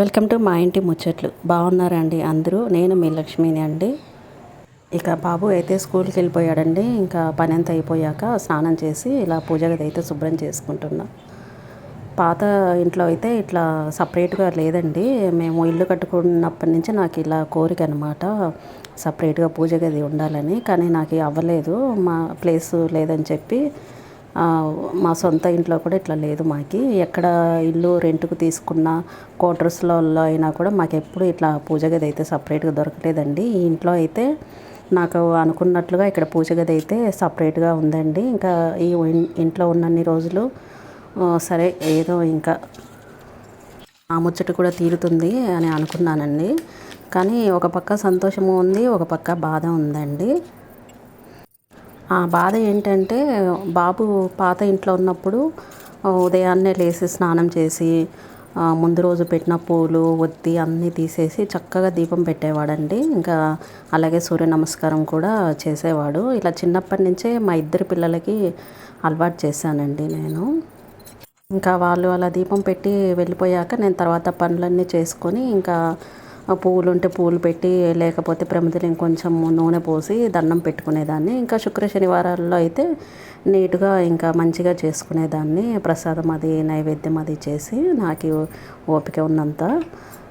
Welcome to మా ఇంటి ముచ్చట్లు. బాగున్నారండి అందరూ? నేను మీ లక్ష్మిని అండి. ఇక బాబు అయితే స్కూల్కి వెళ్ళిపోయాడండి. ఇంకా పని అంతా అయిపోయాక స్నానం చేసి ఇలా పూజ గది అయితే శుభ్రం చేసుకుంటున్నా. పాత ఇంట్లో అయితే ఇట్లా సపరేట్గా లేదండి. మేము ఇల్లు కట్టుకున్నప్పటి నుంచి నాకు ఇలా కోరిక అనమాట సపరేట్గా పూజ గది ఉండాలని. కానీ నాకు అవ్వలేదు. మా ప్లేస్ లేదని చెప్పి మా సొంత ఇంట్లో కూడా ఇట్లా లేదు మాకి. ఎక్కడ ఇల్లు రెంట్కు తీసుకున్న క్వార్టర్స్లలో అయినా కూడా మాకు ఎప్పుడు ఇట్లా పూజ గది అయితే సపరేట్గా దొరకలేదండి. ఈ ఇంట్లో అయితే నాకు అనుకున్నట్లుగా ఇక్కడ పూజ గది అయితే సపరేట్గా ఉందండి. ఇంకా ఈ ఇంట్లో ఉన్నన్ని రోజులు సరే ఏదో ఇంకా ఆ ముచ్చట కూడా తీరుతుంది అని అనుకున్నానండి. కానీ ఒక పక్క సంతోషము ఉంది ఒక పక్క బాధ ఉందండి. ఆ బాధ ఏంటంటే బాబు పాత ఇంట్లో ఉన్నప్పుడు ఉదయాన్నే లేచి స్నానం చేసి ముందు రోజు పెట్టిన పూలు ఒత్తి అన్నీ తీసేసి చక్కగా దీపం పెట్టేవాడండి. ఇంకా అలాగే సూర్య నమస్కారం కూడా చేసేవాడు. ఇలా చిన్నప్పటి నుంచే మా ఇద్దరు పిల్లలకి అలవాటు చేశానండి నేను. ఇంకా వాళ్ళు అలా దీపం పెట్టి వెళ్ళిపోయాక నేను తర్వాత పనులన్నీ చేసుకొని ఇంకా పువ్వులు ఉంటే పువ్వులు పెట్టి లేకపోతే ప్రమిదలు ఇంకొంచెం నూనె పోసి దండం పెట్టుకునేదాన్ని. ఇంకా శుక్ర శనివారాల్లో అయితే నీట్గా ఇంకా మంచిగా చేసుకునేదాన్ని. ప్రసాదం అది నైవేద్యం అది చేసి నాకు ఓపిక ఉన్నంత.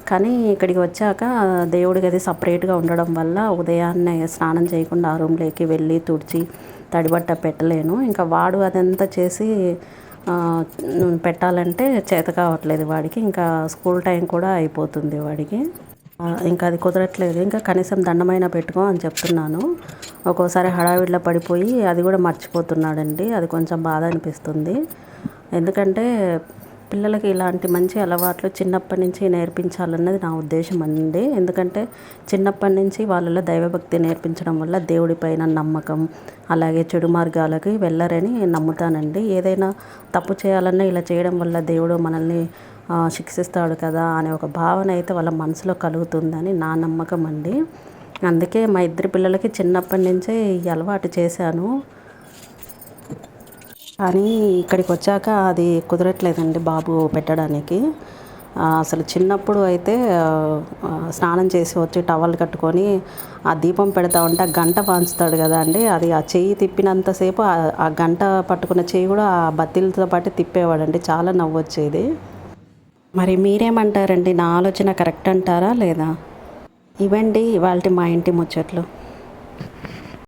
కానీ ఇక్కడికి వచ్చాక దేవుడికి అది సపరేట్గా ఉండడం వల్ల ఉదయాన్నే స్నానం చేయకుండా ఆ రూమ్లోకి వెళ్ళి తుడిచి తడిబట్ట పెట్టలేను. ఇంకా వాడు అదంతా చేసి పెట్టాలంటే చేత కావట్లేదు వాడికి. ఇంకా స్కూల్ టైం కూడా అయిపోతుంది వాడికి. ఇంకా అది కుదరట్లేదు. ఇంకా కనీసం దండమైనా పెట్టుకో అని చెప్తున్నాను. ఒక్కోసారి హడావిడిలో పడిపోయి అది కూడా మర్చిపోతున్నాడండి. అది కొంచెం బాధ అనిపిస్తుంది. ఎందుకంటే పిల్లలకి ఇలాంటి మంచి అలవాట్లు చిన్నప్పటి నుంచి నేర్పించాలన్నది నా ఉద్దేశం అండి. ఎందుకంటే చిన్నప్పటి నుంచి వాళ్ళలో దైవభక్తి నేర్పించడం వల్ల దేవుడిపైన నమ్మకం అలాగే చెడు మార్గాలకి వెళ్ళరని నమ్ముతానండి. ఏదైనా తప్పు చేయాలన్నా ఇలా చేయడం వల్ల దేవుడు మనల్ని శిక్షిస్తాడు కదా అనే ఒక భావన అయితే వాళ్ళ మనసులో కలుగుతుందని నా నమ్మకం అండి. అందుకే మా ఇద్దరు పిల్లలకి చిన్నప్పటి నుంచే ఈ అలవాటు చేశాను. కానీ ఇక్కడికి వచ్చాక అది కుదరట్లేదండి బాబు పెట్టడానికి. అసలు చిన్నప్పుడు అయితే స్నానం చేసి వచ్చి టవల్ కట్టుకొని ఆ దీపం పెడతా ఉంటే ఆ గంట పాంచుతాడు కదా అండి. అది ఆ చెయ్యి తిప్పినంతసేపు ఆ గంట పట్టుకున్న చెయ్యి కూడా ఆ బత్తిలతో పాటు తిప్పేవాడండి. చాలా నవ్వు వచ్చేది మరి మీరేమంటారండి? నా ఆలోచన కరెక్ట్ అంటారా లేదా? ఇవండి ఇవాళ మా ఇంటి ముచ్చట్లు.